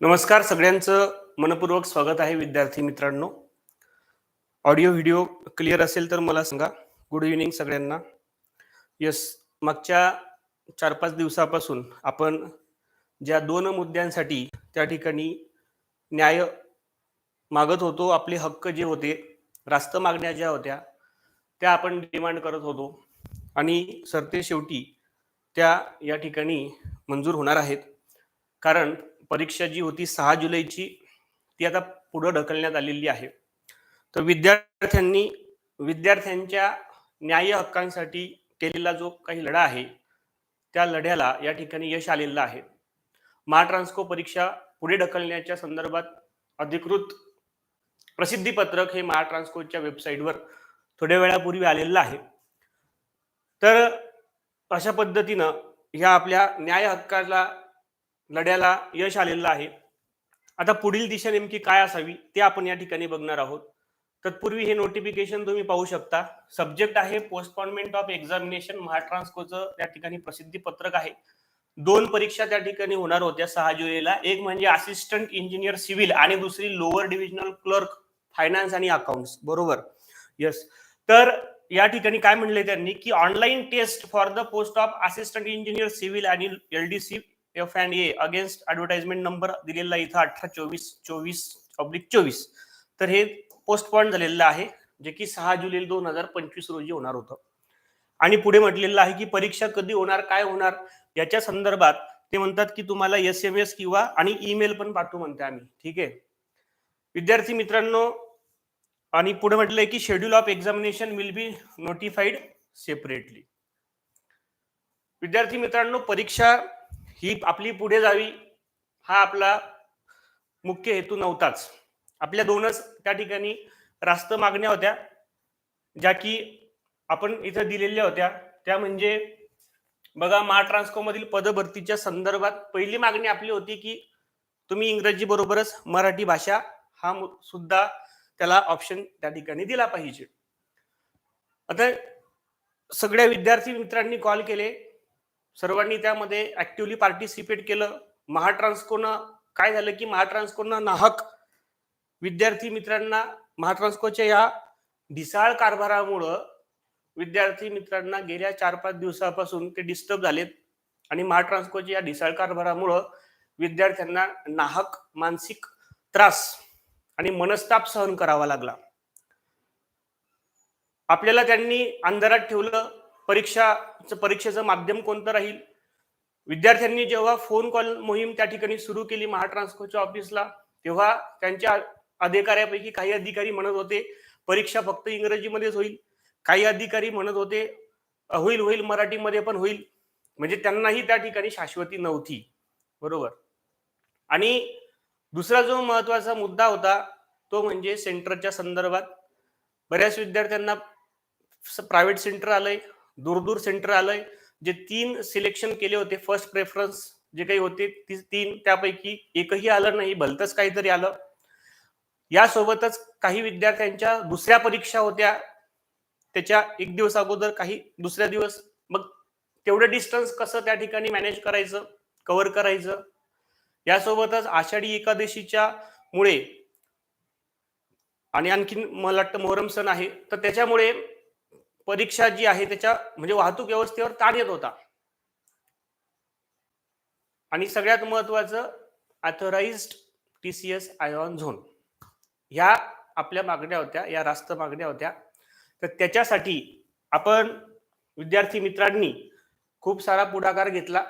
नमस्कार सगळ्यांचं मनपूर्वक स्वागत आहे विद्यार्थी मित्रांनो. ऑडिओ व्हिडिओ क्लिअर असेल तर मला सांगा. गुड इव्हिनिंग सगळ्यांना. यस मागच्या चार पाच दिवसापासून आपण ज्या दोन मुद्द्यांसाठी त्या ठिकाणी न्याय मागत होतो आपले हक्क जे होते रास्त मागण्या ज्या होत्या त्या आपण डिमांड करत होतो. आणि सरते शेवटी त्या या ठिकाणी मंजूर होणार आहेत. कारण परीक्षा जी होती सहा जुलैची ती आता पुढं ढकलण्यात आलेली आहे. तर विद्यार्थ्यांनी विद्यार्थ्यांच्या न्याय हक्कांसाठी केलेला जो काही लढा आहे त्या लढ्याला या ठिकाणी यश आलेलं आहे. महाट्रान्सको परीक्षा पुढे ढकलण्याच्या संदर्भात अधिकृत प्रसिद्धीपत्रक हे महाट्रान्सकोच्या वेबसाईटवर थोड्या वेळापूर्वी आलेलं आहे. तर अशा पद्धतीनं ह्या आपल्या न्याय हक्काला लढ्याला यश आलेलं आहे. आता पुढील दिशा नेमकी काय असावी ते आपण या ठिकाणी बघणार आहोत. तत्पूर्वी हे नोटिफिकेशन तुम्ही पाहू शकता. सब्जेक्ट आहे पोस्टपॉनमेंट ऑफ एक्झामिनेशन महाट्रान्सकोचं त्या ठिकाणी प्रसिद्धी पत्रक आहे. दोन परीक्षा त्या ठिकाणी होणार होत्या. सहा जुलैला. एक म्हणजे असिस्टंट इंजिनियर सिव्हिल आणि दुसरी lower divisional clerk finance and accounts बरोबर? यस तर या ठिकाणी काय म्हणले त्यांनी की online test for the post of assistant engineer civil आणि L D C F and A against advertisement number दिलेला इथं अठरा चोवीस चोवीस पब्लिक चोवीस. तर हे पोस्टपॉन झालेलं आहे जे की सहा जुलै दोन हजार पंचवीस रोजी होणार होतं. आणि पुढे म्हटलेलं आहे की परीक्षा कधी होणार काय होणार याच्या संदर्भात ते म्हणतात की तुम्हाला एस एम एस किंवा आणि ईमेल पण पाठवू म्हणते आम्ही. ठीक आहे? विद्यार्थी मित्रांनो आणि पुढे म्हटलंय की schedule of examination will be notified separately विद्यार्थी मित्रांनो परीक्षा ही आपली पुढे जावी हा आपला मुख्य हेतू नव्हताच. आपल्या दोनच त्या ठिकाणी रास्त मागण्या होत्या ज्या की आपण इथं दिलेल्या होत्या. त्या म्हणजे बघा महाट्रान्सको मधील पदभरतीच्या संदर्भात पहिली मागणी आपली होती की तुम्ही इंग्रजी बरोबरच मराठी भाषा हा सुद्धा त्याला ऑप्शन त्या ठिकाणी दिला पाहिजे. आता सगळ्या विद्यार्थी मित्रांनी कॉल केले. सर्वांनी त्यामध्ये ऍक्टिव्हली पार्टिसिपेट केलं. महाट्रान्सकोनं काय झालं की महाट्रान्सकोनं नाहक विद्यार्थी मित्रांना महाट्रान्सकोच्या या ढिसाळ कारभारामुळं विद्यार्थी मित्रांना गेल्या चार पाच दिवसापासून ते डिस्टर्ब झालेत. आणि महाट्रान्सकोच्या या ढिसाळ कारभारामुळं विद्यार्थ्यांना नाहक मानसिक त्रास आणि मनस्ताप सहन करावा लागला. आपल्याला त्यांनी अंधारात ठेवलं परीक्षा परीक्षेचं माध्यम कोणतं राहील? विद्यार्थ्यांनी जेव्हा फोन कॉल मोहीम त्या ठिकाणी सुरू केली महाट्रान्सकोच्या ऑफिसला तेव्हा त्यांच्या अधिकाऱ्यापैकी काही अधिकारी म्हणत होते परीक्षा फक्त इंग्रजीमध्येच होईल. काही अधिकारी म्हणत होते होईल होईल मराठीमध्ये पण होईल. म्हणजे त्यांनाही त्या ठिकाणी शाश्वती नव्हती. बरोबर? आणि दुसरा जो महत्त्वाचा मुद्दा होता तो म्हणजे सेंटरच्या संदर्भात. बऱ्याच विद्यार्थ्यांना प्रायव्हेट सेंटर आलंय. दूरदूर सेंटर आलंय. जे तीन सिलेक्शन केले होते फर्स्ट प्रेफरन्स जे काही होते ती तीन त्यापैकी एकही आलं नाही भलतंच काहीतरी आलं. यासोबतच काही विद्यार्थ्यांच्या दुसऱ्या परीक्षा होत्या. त्याच्या एक दिवस अगोदर काही दुसऱ्या दिवस. मग तेवढं डिस्टन्स कसं त्या ठिकाणी मॅनेज करायचं कव्हर करायचं? यासोबतच आषाढी एकादशीच्या मुळे आणि आणखीन मला वाटतं मोहरम सण आहे तर त्याच्यामुळे परीक्षा जी आहे त्याच्या म्हणजे वाहतूक व्यवस्थेवर ताण येत होता. आणि सगळ्यात महत्वाचं authorized T C S iON zone ह्या आपल्या मागण्या होत्या या रास्त मागण्या होत्या. तर त्याच्यासाठी आपण विद्यार्थी मित्रांनी खूप सारा पुढाकार घेतला.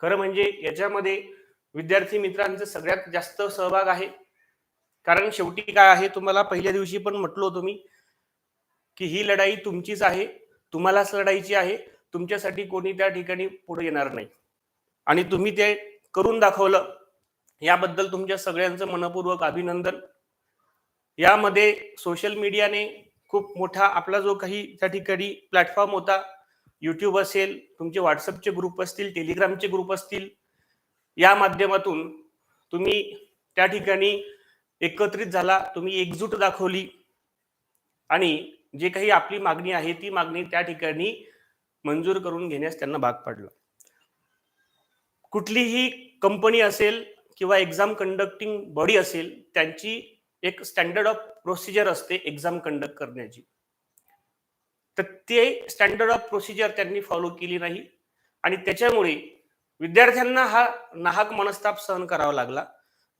खरं म्हणजे याच्यामध्ये विद्यार्थी मित्रांचा सगळ्यात जास्त सहभाग आहे. कारण शेवटी काय आहे तुम्हाला पहिल्या दिवशी पण म्हटलो होतो मी की ही लढाई तुमचीच आहे तुम्हालाच लढायची आहे तुमच्यासाठी कोणी त्या ठिकाणी पुढे येणार नाही. आणि तुम्ही ते करून दाखवलं याबद्दल तुमच्या सगळ्यांचं मनपूर्वक अभिनंदन. यामध्ये सोशल मीडियाने खूप मोठा आपला जो काही त्या ठिकाणी प्लॅटफॉर्म होता यूट्यूब असेल तुमचे व्हॉट्सअपचे ग्रुप असतील टेलिग्रामचे ग्रुप असतील या माध्यमातून तुम्ही त्या ठिकाणी एकत्रित झाला तुम्ही एकजूट दाखवली. आणि जे काही आपली मागणी आहे ती मागणी त्या ठिकाणी मंजूर करून घेण्यास त्यांना भाग पाडलं. कुठलीही कंपनी असेल किंवा एक्झाम कंडक्टिंग बॉडी असेल त्यांची एक स्टँडर्ड ऑफ प्रोसिजर असते एक्झाम कंडक्ट करण्याची. तर ते स्टँडर्ड ऑफ प्रोसिजर त्यांनी फॉलो केली नाही आणि त्याच्यामुळे विद्यार्थ्यांना हा नाहक मनस्ताप सहन करावा लागला.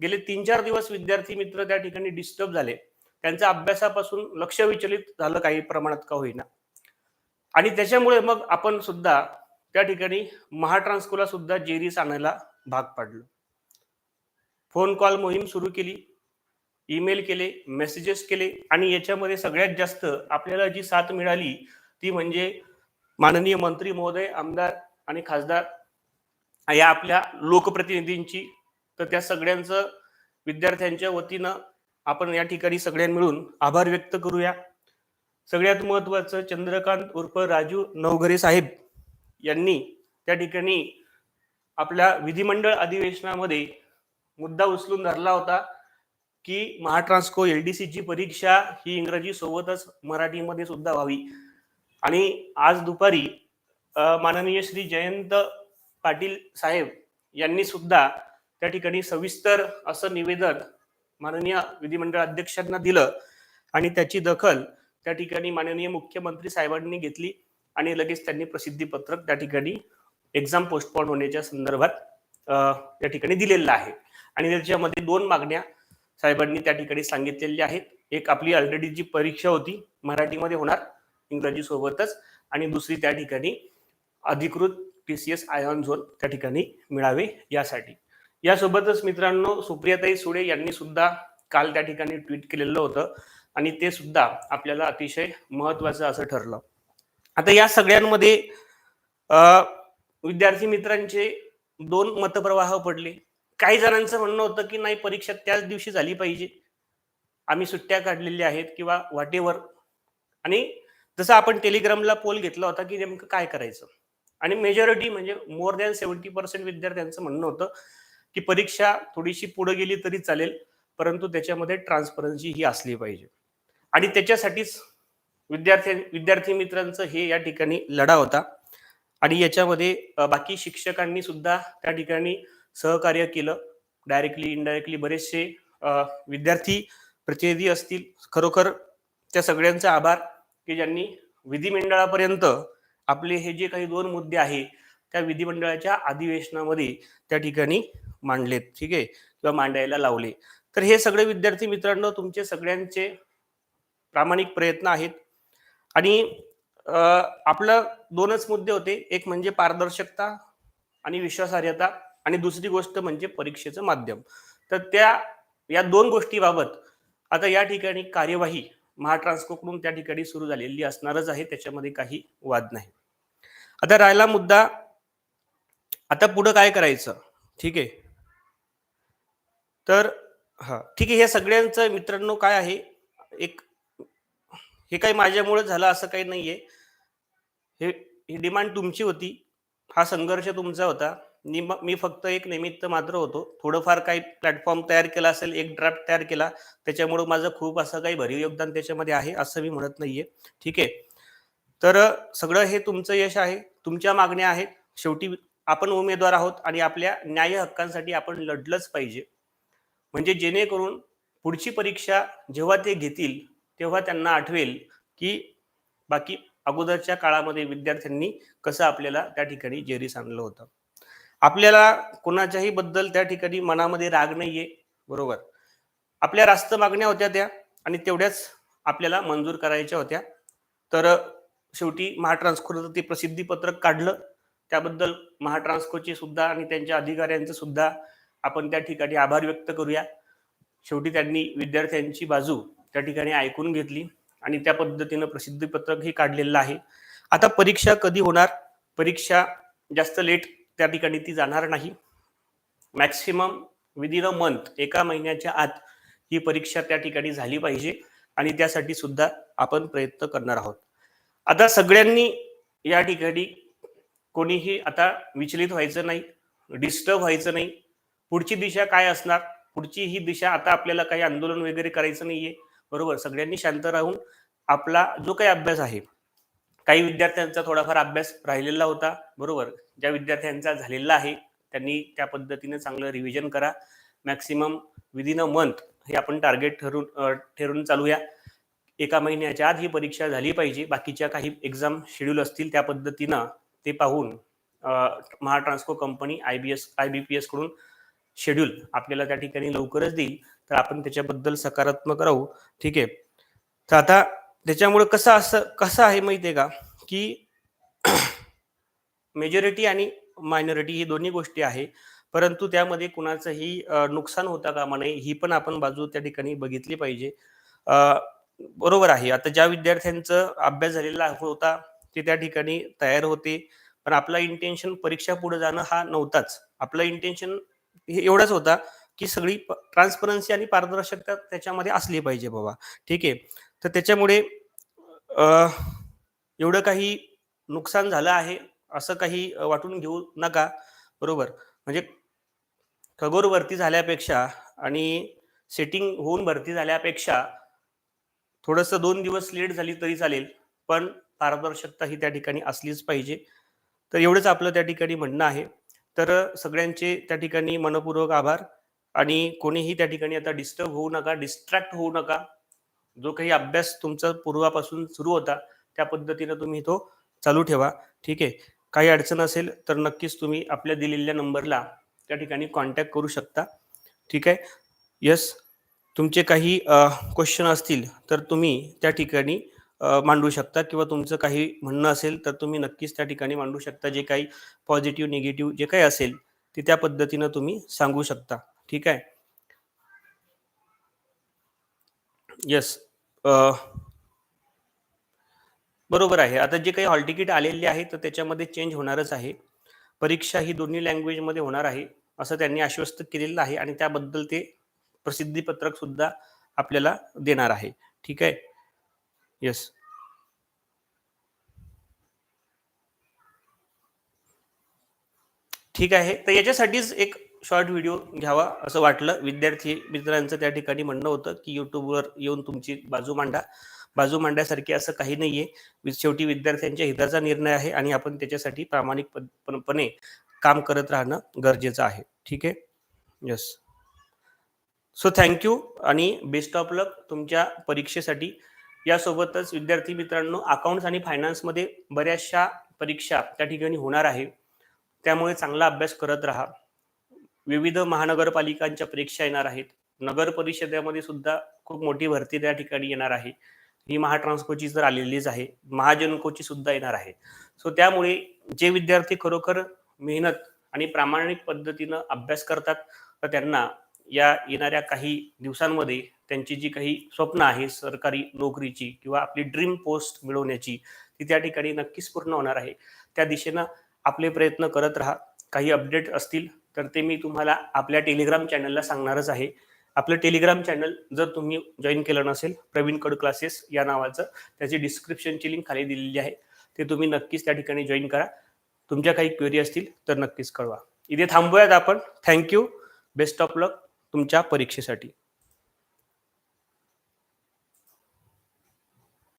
गेले तीन चार दिवस विद्यार्थी मित्र त्या ठिकाणी डिस्टर्ब झाले. त्यांच्या अभ्यासापासून लक्ष विचलित झालं काही प्रमाणात का होईना. आणि त्याच्यामुळे मग आपण सुद्धा त्या ठिकाणी महाट्रान्सकोला सुद्धा जेरीस आणायला भाग पाडलं. फोन कॉल मोहीम सुरू केली ईमेल केले मेसेजेस केले आणि याच्यामध्ये सगळ्यात जास्त आपल्याला जी साथ मिळाली ती म्हणजे माननीय मंत्री महोदय आमदार आणि खासदार या आपल्या लोकप्रतिनिधींची. तर त्या सगळ्यांचं विद्यार्थ्यांच्या वतीनं आपण या ठिकाणी सगळ्यां मिळून आभार व्यक्त करूया. सगळ्यात महत्वाचं चंद्रकांत उर्फ राजू नवघरे साहेब यांनी त्या ठिकाणी आपल्या विधिमंडळ अधिवेशनामध्ये मुद्दा उचलून धरला होता की महाट्रान्सको एल डी सीची परीक्षा ही इंग्रजी सोबतच मराठीमध्ये सुद्धा व्हावी. आणि आज दुपारी माननीय श्री जयंत पाटील साहेब यांनी सुद्धा त्या ठिकाणी सविस्तर असं निवेदन माननीय विधिमंडळ अध्यक्षांना दिलं आणि त्याची दखल त्या ठिकाणी माननीय मुख्यमंत्री साहेबांनी घेतली आणि लगेच त्यांनी प्रसिद्धी पत्रक त्या ठिकाणी एक्झाम पोस्टपॉन होण्याच्या संदर्भात त्या ठिकाणी दिलेलं आहे. आणि त्याच्यामध्ये दोन मागण्या साहेबांनी त्या ठिकाणी सांगितलेल्या आहेत. एक आपली ऑलरेडी जी परीक्षा होती मराठीमध्ये होणार इंग्रजी सोबतच आणि दुसरी त्या ठिकाणी अधिकृत T C S iON zone त्या ठिकाणी मिळावे यासाठी. यासोबतच मित्रांनो सुप्रियाताई सुळे यांनी सुद्धा काल त्या ठिकाणी ट्विट केलेलं होतं आणि ते सुद्धा आपल्याला अतिशय महत्वाचं असं ठरलं. आता या सगळ्यांमध्ये विद्यार्थी मित्रांचे दोन मतप्रवाह पडले. काही जणांचं म्हणणं होतं की नाही परीक्षा त्याच दिवशी झाली पाहिजे. आम्ही सुट्ट्या काढलेल्या आहेत किंवा वाटेवर आणि जसं आपण टेलिग्रामला पोल घेतला होता की नेमकं काय करायचं? आणि मेजॉरिटी म्हणजे मोर दॅन सेवन्टी पर्सेंट विद्यार्थ्यांचं म्हणणं होतं की परीक्षा थोडीशी पुढे गेली तरी चालेल परंतु त्याच्यामध्ये ट्रान्सपरन्सी ही असली पाहिजे. आणि त्याच्यासाठीच विद्यार्थी विद्यार्थी मित्रांचं हे या ठिकाणी लढा होता. आणि याच्यामध्ये बाकी शिक्षकांनी सुद्धा त्या ठिकाणी सहकार्य केलं. डायरेक्टली इनडायरेक्टली बरेचसे विद्यार्थी प्रतिनिधी असतील. खरोखर त्या सगळ्यांचे आभार की ज्यांनी विधिमंडळापर्यंत आपले हे जे काही दोन मुद्दे आहे त्या विधिमंडळाच्या अधिवेशनामध्ये त्या ठिकाणी मांडलेत ठीक आहे? किंवा मांडायला लावले. तर हे सगळे विद्यार्थी मित्रांनो तुमचे सगळ्यांचे प्रामाणिक प्रयत्न आहेत. आणि आपलं दोनच मुद्दे होते. एक म्हणजे पारदर्शकता आणि विश्वासार्हता आणि दुसरी गोष्ट म्हणजे परीक्षेचं माध्यम. तर त्या या दोन गोष्टीबाबत आता या ठिकाणी कार्यवाही महाट्रान्सकोकडून त्या ठिकाणी सुरू झालेली असणारच आहे. त्याच्यामध्ये काही वाद नाही. आता राहिला मुद्दा आता पुढं काय करायचं? ठीक आहे? तर हा ठीक आहे हे सगळ्यांचं मित्रांनो काय आहे? एक हे काही माझ्यामुळे झालं असं काही नाहीये. हे ही डिमांड तुमची होती. हा संघर्ष तुमचा होता. मी मी फक्त एक निमित्त मात्र होतो. थोडंफार काही प्लॅटफॉर्म तयार केला असेल एक ड्राफ्ट तयार केला त्याच्यामुळे माझं खूप असं काही भरीव योगदान त्याच्यामध्ये आहे असं मी म्हणत नाहीये. ठीक आहे. तर सगळं हे तुमचं यश आहे. तुमच्या मागण्या आहेत. शेवटी आपण उमेदवार आहोत आणि आपल्या न्याय हक्कांसाठी आपण लढलंच पाहिजे. म्हणजे जेणेकरून पुढची परीक्षा जेव्हा ते घेतील तेव्हा त्यांना आठवेल की बाकी अगोदरच्या काळामध्ये विद्यार्थ्यांनी कसं आपल्याला त्या ठिकाणी जेरीस आणलं होतं. आपल्याला कोणाच्याही बद्दल त्या ठिकाणी मनामध्ये राग नाहीये बरोबर? आपल्या रास्त मागण्या होत्या त्या आणि तेवढ्याच आपल्याला मंजूर करायच्या होत्या. तर शेवटी महाट्रान्सकोचं ते प्रसिद्धीपत्रक काढलं. त्याबद्दल महाट्रान्सकोचे सुद्धा आणि त्यांच्या अधिकाऱ्यांचं सुद्धा आपण त्या ठिकाणी आभार व्यक्त करूया. शेवटी त्यांनी विद्यार्थ्यांची बाजू त्या ठिकाणी ऐकून घेतली आणि त्या पद्धतीनं प्रसिद्धीपत्रक हे काढलेलं आहे. आता परीक्षा कधी होणार? परीक्षा जास्त लेट त्या ठिकाणी ती जाणार नाही. मॅक्सिमम विदिन अ मंथ एका महिन्याच्या आत ही परीक्षा त्या ठिकाणी झाली पाहिजे आणि त्यासाठी सुद्धा आपण प्रयत्न करणार आहोत. आता सगळ्यांनी या ठिकाणी कोणीही आता विचलित व्हायचं नाही डिस्टर्ब व्हायचं नाही. पुढची दिशा काय असणार? पुढची ही दिशा आता आपल्याला काही आंदोलन वगैरे करायचं नाहीये. बरोबर? सगळ्यांनी शांत राहून आपला जो काही अभ्यास आहे काही विद्यार्थ्यांचा थोडाफार अभ्यास राहिलेला होता. बरोबर? ज्या विद्यार्थ्यांचा झालेला आहे त्यांनी त्या पद्धतीने चांगलं रिव्हिजन करा. मॅक्सिमम विदिन अ मंथ हे आपण टार्गेट ठरून ठरून चालूया. एका महिन्याच्या आत ही परीक्षा झाली पाहिजे. बाकीच्या काही एक्झाम शेड्यूल असतील त्या पद्धतीनं ते पाहून Mahatransco company I B S I B P एसकडून schedule आपल्याला त्या ठिकाणी लवकरच देईल. तर आपण त्याच्याबद्दल सकारात्मक राहू. ठीक आहे. तर आता त्याच्यामुळे कसं असं कसं आहे माहिती आहे का? की मेजॉरिटी आणि मायनॉरिटी ही दोन्ही गोष्टी आहे. परंतु त्यामध्ये कुणाचंही नुकसान होता कामा नये ही पण आपण बाजू त्या ठिकाणी बघितली पाहिजे. बरोबर आहे. आता ज्या विद्यार्थ्यांचं अभ्यास झालेला होता ते त्या ठिकाणी तयार होते. पण आपला इंटेन्शन परीक्षा पुढे जाणं हा नव्हताच. आपलं इंटेन्शन एवढंच होता की सगळी ट्रान्सपरन्सी आणि पारदर्शकता त्याच्यामध्ये असली पाहिजे बाबा. ठीक आहे? तर त्याच्यामुळे एवढं काही नुकसान झालं आहे असं काही वाटून घेऊ नका. बरोबर? म्हणजे खगोर भरती झाल्यापेक्षा आणि सेटिंग होऊन भरती झाल्यापेक्षा थोडंसं दोन दिवस लेट झाली तरी चालेल पण पारदर्शकता ही त्या ठिकाणी असलीच पाहिजे. तर एवढंच आपलं त्या ठिकाणी म्हणणं आहे. तर सगळ्यांचे त्या ठिकाणी मनपूर्वक आभार. आणि कोणीही त्या ठिकाणी आता डिस्टर्ब होऊ नका डिस्ट्रॅक्ट होऊ नका. जो काही अभ्यास तुमचा पूर्वापासून सुरू होता त्या पद्धतीनं तुम्ही तो चालू ठेवा. ठीक आहे? काही अडचण असेल तर नक्कीच तुम्ही आपल्या दिलेल्या नंबरला त्या ठिकाणी कॉन्टॅक्ट करू शकता. ठीक आहे? यस तुमचे काही क्वेश्चन असतील तर तुम्ही त्या ठिकाणी मांडू शकता किंवा तुमचं काही म्हणणं असेल तर तुम्ही नक्कीच त्या ठिकाणी मांडू शकता. जे काही पॉझिटिव्ह निगेटिव्ह जे काही असेल ते त्या पद्धतीनं तुम्ही सांगू शकता. ठीक आहे? येस बरोबर आहे. आता जे काही हॉल तिकीट आलेले आहे तर त्याच्यामध्ये चेंज होणारच आहे. परीक्षा ही दोन्ही लँग्वेजमध्ये होणार आहे असं त्यांनी आश्वस्त केलेलं आहे आणि त्याबद्दल ते प्रसिद्धीपत्रक सुद्धा आपल्याला देणार आहे. ठीक आहे? येस ठीक आहे. तर याच्यासाठीच एक शॉर्ट व्हिडिओ घ्यावा असं वाटलं. विद्यार्थी मित्रांचं त्या ठिकाणी म्हणणं होतं की युट्यूबवर येऊन तुमची बाजू मांडा. बाजू मांडण्यासारखी असं काही नाहीये. आहे शेवटी विद्यार्थ्यांच्या हिताचा निर्णय आहे आणि आपण त्याच्यासाठी प्रामाणिकपणे काम करत राहणं गरजेचं आहे. ठीक आहे? यस सो थँक्यू आणि बेस्ट ऑफ लक तुमच्या परीक्षेसाठी. यासोबतच विद्यार्थी मित्रांनो अकाउंट्स आणि फायनान्समध्ये बऱ्याचशा परीक्षा त्या ठिकाणी होणार आहे. त्यामुळे चांगला अभ्यास करत राहा. विविध महानगरपालिकांच्या परीक्षा येणार आहेत. नगर परिषदेमध्ये सुद्धा खूप मोठी भरती त्या ठिकाणी येणार आहे. ही महाट्रान्सकोची तर आलेलीच आहे महाजनकोची सुद्धा येणार आहे. सो त्यामुळे जे विद्यार्थी खरोखर मेहनत आणि प्रामाणिक पद्धतीनं अभ्यास करतात तर त्यांना या येणाऱ्या काही दिवसांमध्ये त्यांची जी काही स्वप्न आहे सरकारी नोकरीची किंवा आपली ड्रीम पोस्ट मिळवण्याची ती त्या ठिकाणी नक्कीच पूर्ण होणार आहे. त्या दिशेनं आपले प्रयत्न करत राहा. काही अपडेट असतील तर ते मी तुम्हाला आपल्या टेलिग्राम चॅनलला सांगणारच आहे. आपलं टेलिग्राम चॅनल जर तुम्ही जॉईन केलं नसेल प्रवीण कड क्लासेस या नावाचं त्याची डिस्क्रिप्शनची लिंक खाली दिलेली आहे. ते तुम्ही नक्कीच त्या ठिकाणी जॉईन करा. तुमच्या काही क्वेरी असतील तर नक्कीच कळवा. इथे थांबूयात आपण. थँक्यू बेस्ट ऑफ लक तुमच्या परीक्षेसाठी.